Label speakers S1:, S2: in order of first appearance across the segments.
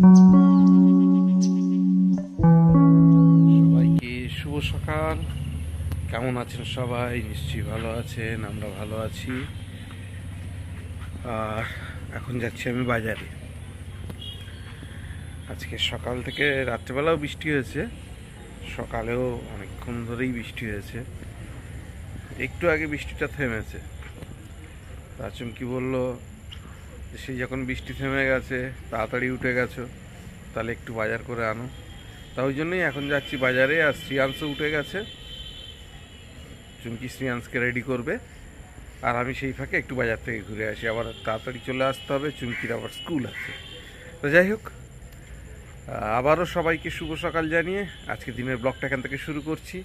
S1: সবাইকে শুভ সকাল। কেমন আছেন সবাই? নিশ্চয়ই ভালো আছেন, আমরা ভালো আছি। আর এখন যাচ্ছি আমি বাজারে। আজকে সকাল থেকে রাত্রেবেলাও বৃষ্টি হয়েছে। সকালেও অনেকক্ষণ ধরেই বৃষ্টি হয়েছে। একটু আগে বৃষ্টিটা থেমেছে। রাচুম কি বলল? সেই যখন বৃষ্টি থেমে গেছে, তাড়াতাড়ি উঠে গেছো, তাহলে একটু বাজার করে আনো। তা ওই জন্যই এখন যাচ্ছি বাজারে, আর শ্রিয়াংশও উঠে গেছে। চুমকি শ্রিয়াংশকে রেডি করবে। আর আমি সেই ফাঁকে একটু বাজার থেকে ঘুরে আসি। আবার তাড়াতাড়ি চলে আসতে হবে, চুমকির আবার স্কুল আছে। তো যাই হোক, আবারও সবাইকে শুভ সকাল জানিয়ে আজকে দিনের ব্লগটা এখান থেকে শুরু করছি।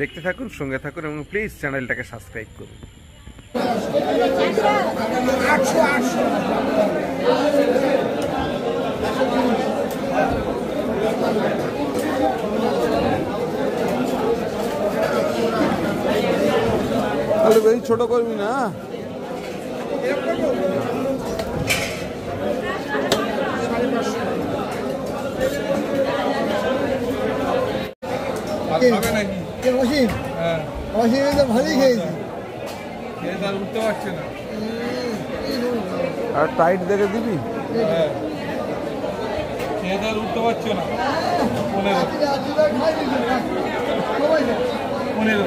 S1: দেখতে থাকুন, সঙ্গে থাকুন, এবং প্লিজ চ্যানেলটাকে সাবস্ক্রাইব করুন।
S2: আরে বেশি ছোট করবি না?
S3: অসীম
S4: হ্যাঁ।
S3: অসীম তো ভালোই খেয়েছি
S4: উঠতে পারছে না।
S2: আর টাইট দেখে দিবি?
S4: হ্যাঁ। খেয়ে তার উঠতে পারছে না। পনেরো। পনেরো।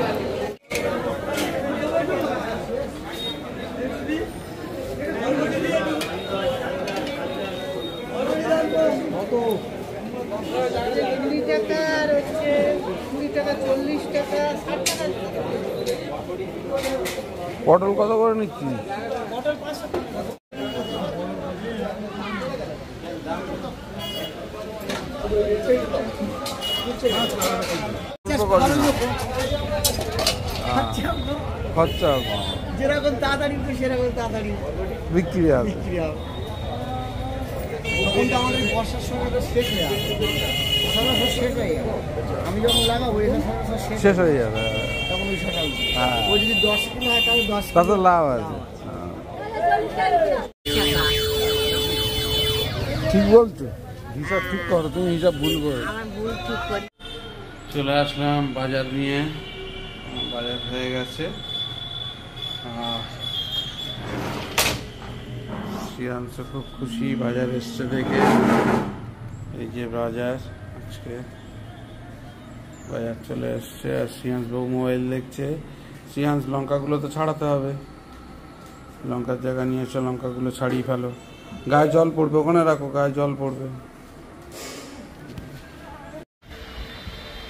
S5: কুড়ি টাকা আর হচ্ছে কুড়ি টাকা চল্লিশ টাকা ষাট টাকা।
S2: পটল কত করে নিচ্ছি? খরচা
S3: যেরকম তাড়াতাড়ি সেরকম তাড়াতাড়ি
S2: বিক্রি
S3: হবে। আমাদের বর্ষার সময় তো শেষ হয়ে যাবে। শেষ হয়ে যাবে। আমি যখন লাগাবো এটা শেষ
S2: শেষ হয়ে যাবে
S3: তখন ওই সকাল
S2: হ্যাঁ
S3: ও যদি দশ কিলো হয় তাহলে দশ
S2: তাতে লাভ আছে। ঠিক বলছো। হিসাব ঠিক করো তুমি হিসাব ভুল করো।
S1: চলে আসলাম বাজার নিয়ে। বাজার হয়ে গেছে। শ্রিয়াংশ খুব খুশি বাজার এসছে দেখে। এই যে বাজার আজকে বাজার চলে এসছে আর শ্রিয়াংশ মোবাইল দেখছে। শ্রিয়াংশ লঙ্কাগুলো তো ছাড়াতে হবে। লঙ্কার জায়গা নিয়ে এসে লঙ্কাগুলো ছাড়িয়ে ফেলো। গায়ে জল পড়বে ওখানে রাখো গায়ে জল পড়বে।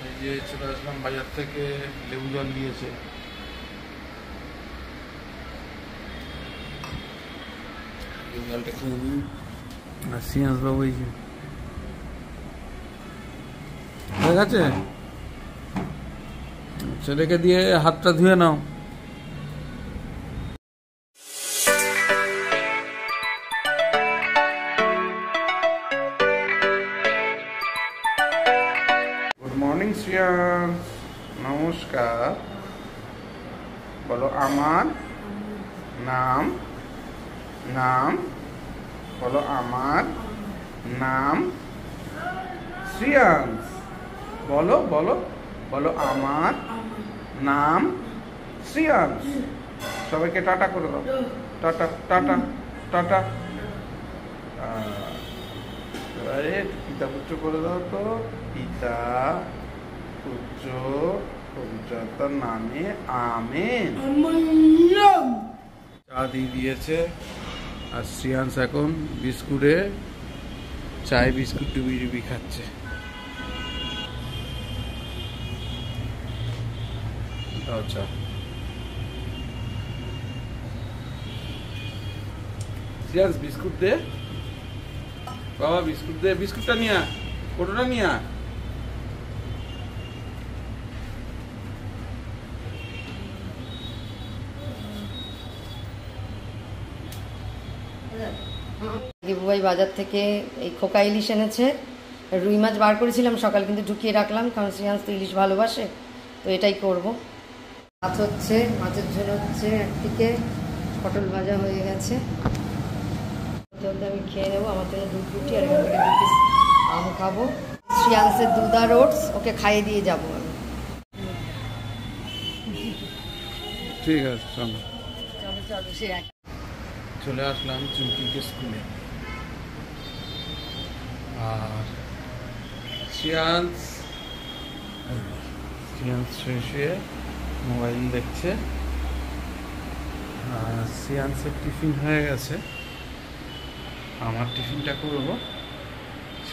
S1: এই যে চলে আসলাম বাজার থেকে লেবু জল দিয়েছে লেবু জলটা খেয়ে নিই আর সিয়াস বাবু হয়ে গেছে? ছেলেকে দিয়ে হাতটা ধুয়ে নাও। গুড মর্নিং নমস্কার বলো আমার নাম নাম বলো আমার নাম শ্রিয়াংশ বলো বলো বলো আমার নাম শ্রিয়াংশ সবাইকে টাটা করে দাও। Tata tata tata. এবারে পিতা পুত্র করে দাও তো। পিতা পুত্র পবিত্রতার নামে আমেন। চা দিয়ে দিয়েছে। আর শ্রিয়াংশ এখন বিস্কুটে চায় বিস্কুট ডুবি ডুবি খাচ্ছে। দাও চা বিস্কুট দে। বাবা, বিস্কুট দে, বিস্কুটটা নিয়ে কোটোটা নিয়ে
S6: দিবুভাই বাজার থেকে এই খোকা ইলিশ এনেছে। রুই মাছ বার করেছিলাম সকাল, কিন্তু ঢুকিয়ে রাখলাম, কারণ শ্রীয়াংশ তো ইলিশ ভালোবাসে, তো এটাই করব। ভাত হচ্ছে মাছের ঝোল হচ্ছে একদিকে পটল ভাজা হয়ে গেছে। চলতে আমি খেয়ে নেব আমার জন্য দুধ রুটি আর এখান থেকে দু পিস আম খাব। শ্রিয়াংসের দুধ আর ওটস ওকে খাইয়ে দিয়ে যাব আমি।
S1: ঠিক আছে চলো।
S6: চলো চলো সে
S1: চলে আসলাম চুমকিকে স্কুলে। আর শ্রিয়াংশ শ্রিয়াংশ শুয়ে শুয়ে মোবাইল দেখছে। শ্রিয়াংশের টিফিন হয়ে গেছে। আমার টিফিনটা করব।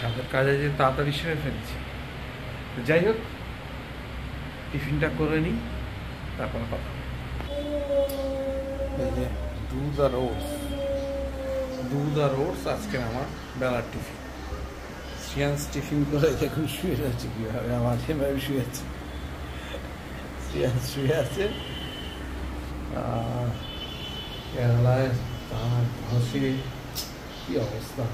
S1: সাদের কাজে যে তাড়াতাড়ি সেরে ফেলছি। যাই হোক, টিফিনটা করে নিই, তারপর কথা। এই যে দুধ আর ওটস। দুধ আর ওটস আজকে আমার বেলার টিফিন। সিয়ান্স টিফিন করে এখন শুয়ে যাচ্ছে কীভাবে? আমার এভাবে শুয়ে সিয়ান্স শুয়ে আছে কেরালায় তার ধসে কি অবস্থা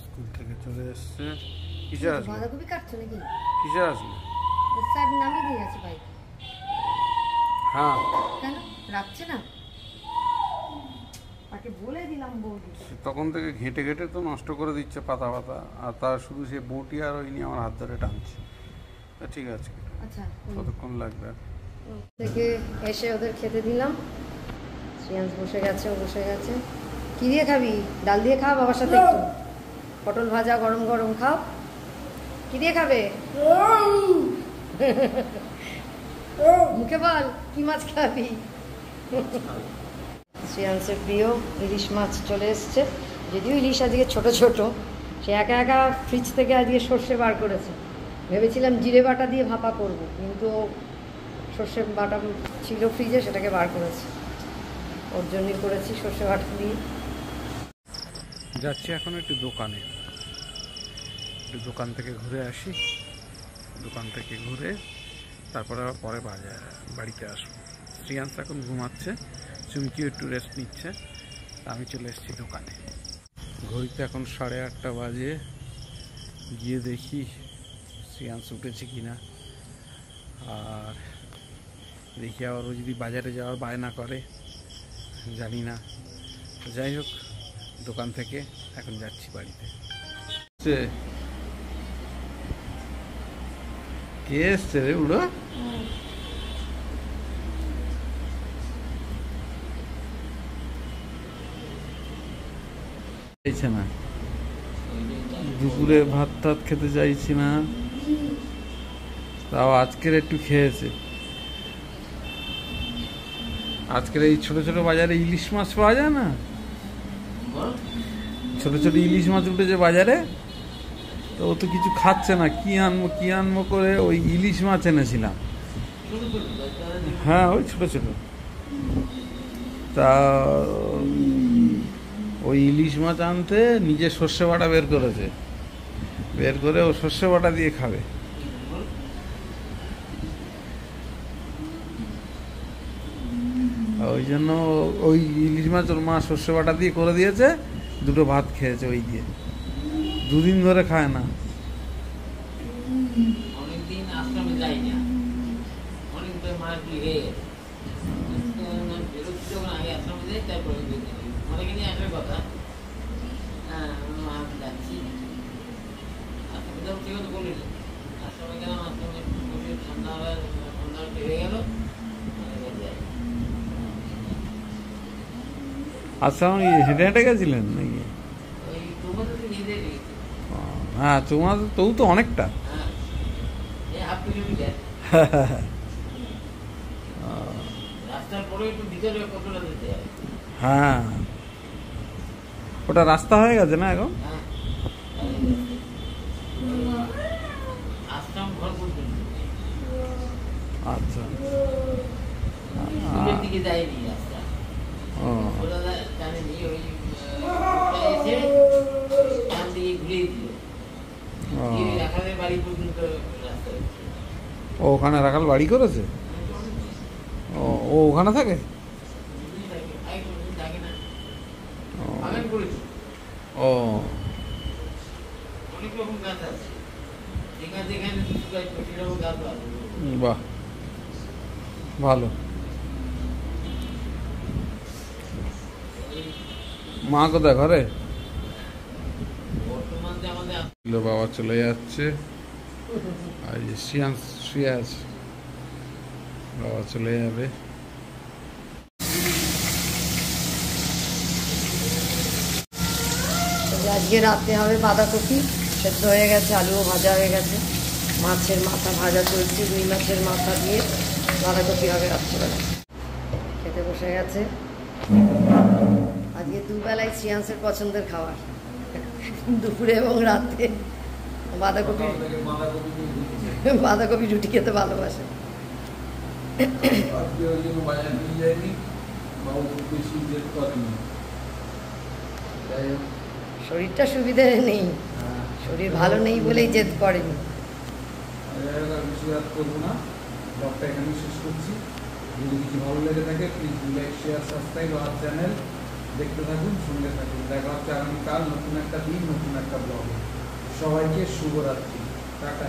S1: স্কুল থেকে চলে এসছে কিসে আসবে
S6: বাঁধাকপি কাটছো নাকি
S1: কিসে আসবে
S6: স্যার নামিয়ে দিয়ে গেছে বাইক
S1: হ্যাঁ
S6: কেন রাখছে না তাকে বলে দিলাম বৌদি
S1: তখন থেকে ঘেঁটে ঘেঁটে তো নষ্ট করে দিচ্ছে পাতা পাতা আর তার শুধু সে বটি আর ওই নিয়ে আমার হাত ধরে টানছে ঠিক আছে।
S6: আচ্ছা
S1: কতক্ষণ লাগবে।
S6: থেকে এসে ওদের খেতে দিলাম। শ্রিয়াংশ বসে গেছে বসে গেছে। কি দিয়ে খাবি? ডাল দিয়ে খাও বাবার সাথে একটু? পটল ভাজা গরম গরম খাও। কি দিয়ে খাবে? মুখে বল কি মাছ খাবি? শ্রিয়াংশের প্রিয় ইলিশ মাছ চলে এসছে। যদিও ইলিশ আজকে ছোট ছোট সে একা একা ফ্রিজ থেকে আজকে সর্ষে বার করেছে। ভেবেছিলাম জিরে বাটা দিয়ে ভাপা করব, কিন্তু সর্ষে বাটা ছিল ফ্রিজে, সেটাকে বার করেছি। ওর জন্যই করেছি সর্ষে বাটা দিয়ে।
S1: যাচ্ছি এখন একটু দোকানে। একটু দোকান থেকে ঘুরে আসি। দোকান থেকে ঘুরে তারপরে আবার পরে বাজার, বাড়িতে আসব। শ্রিয়াংশ এখন ঘুমাচ্ছে, চুমকিও একটু রেস্ট নিচ্ছে। আমি চলে এসেছি দোকানে। ঘড়িতে এখন সাড়ে আটটা বাজে। গিয়ে দেখি শ্রিয়াংশ উঠেছে কি না আর দেখি আবার ও যদি বাজারে যাওয়ার বায়না করে, জানি না। যাই হোক, দোকান থেকে এখন যাচ্ছি বাড়িতে। কে এসছে? রে উড়ো চাইছে না, দুপুরে ভাত টাত খেতে চাইছি না। তাও আজকের একটু খেয়েছে। আজকের এই ছোট ছোট বাজারে ইলিশ মাছ পাওয়া যায় না? ছোট ছোট ইলিশ মাছ উঠেছে বাজারে তো ও তো কিছু খাচ্ছে না। কি আনব কি আনব করে ওই ইলিশ মাছ এনেছিলাম। হ্যাঁ ওই ছোট ছোট। তা ওই ইলিশ মাছ আনতে নিজে সর্ষে বাটা বের করেছে। বের করে ও সর্ষে বাটা দিয়ে খাবে। ওই জন্য ওই ইলিশ মাছ ওর মা সর্ষে বাটা দিয়ে করে দিয়েছে, দুটো ভাত খেয়েছে ওই দিয়ে। দুদিন ধরে খায় না।
S7: অনেকদিন আশ্রমে যাই না।
S1: আচ্ছা আমি হেঁটে হেঁটে গেছিলেন নাকি? হ্যাঁ তোমার তবু তো অনেকটা।
S7: হ্যাঁ হয়।
S1: ওটা রাস্তা হয়ে গেছে না এখন?
S7: হ্যাঁ
S1: আচ্ছা।
S7: দিকে যায়নি রাস্তা
S1: ও
S7: ওরা জানেনি ওই আহ, এসে ডান দিকে ঘুরিয়ে দিল
S1: ও।
S7: দিয়ে রাখালের বাড়ি পর্যন্ত রাস্তা
S1: ও ওখানে রাখাল বাড়ি করেছে? ও ও ওখানে থাকে? ও, বাহ। ভালো।
S7: মা কোথায় ঘরে? বাবা চলে যাচ্ছে। আর শ্রিয়াংশ শুয়ে বাবা চলে যাবে
S6: আজকে রাতে হবে বাঁধাকপি, সেদ্ধ হয়ে গেছে, আলুও ভাজা হয়ে গেছে। মাছের মাথা ভাজা চলছে, রুই মাছের মাথা দিয়ে বাঁধাকপি হবে রাত্রিবেলা। খেতে বসে গেছে। আজকে দুবেলায় শ্রিয়াংসের পছন্দের খাবার। দুপুরে এবং রাতে। বাঁধাকপি। বাঁধাকপি রুটি খেতে ভালোবাসে। শরীরটা সুবিধে নেই। শরীর ভালো নেই বলেই জেদ করেনি।
S1: আর বেশি করব না। ব্লগটা এখানে শেষ করছি। যদি কিছু ভালো লেগে থাকে প্লিজ লাইক শেয়ার সাবস্ক্রাইব আমার চ্যানেল দেখতে থাকুন সঙ্গে থাকুন। দেখা হচ্ছে আগামীকাল নতুন একটা দিন নতুন একটা ব্লগ। সবাইকে শুভরাত্রি। টাটা।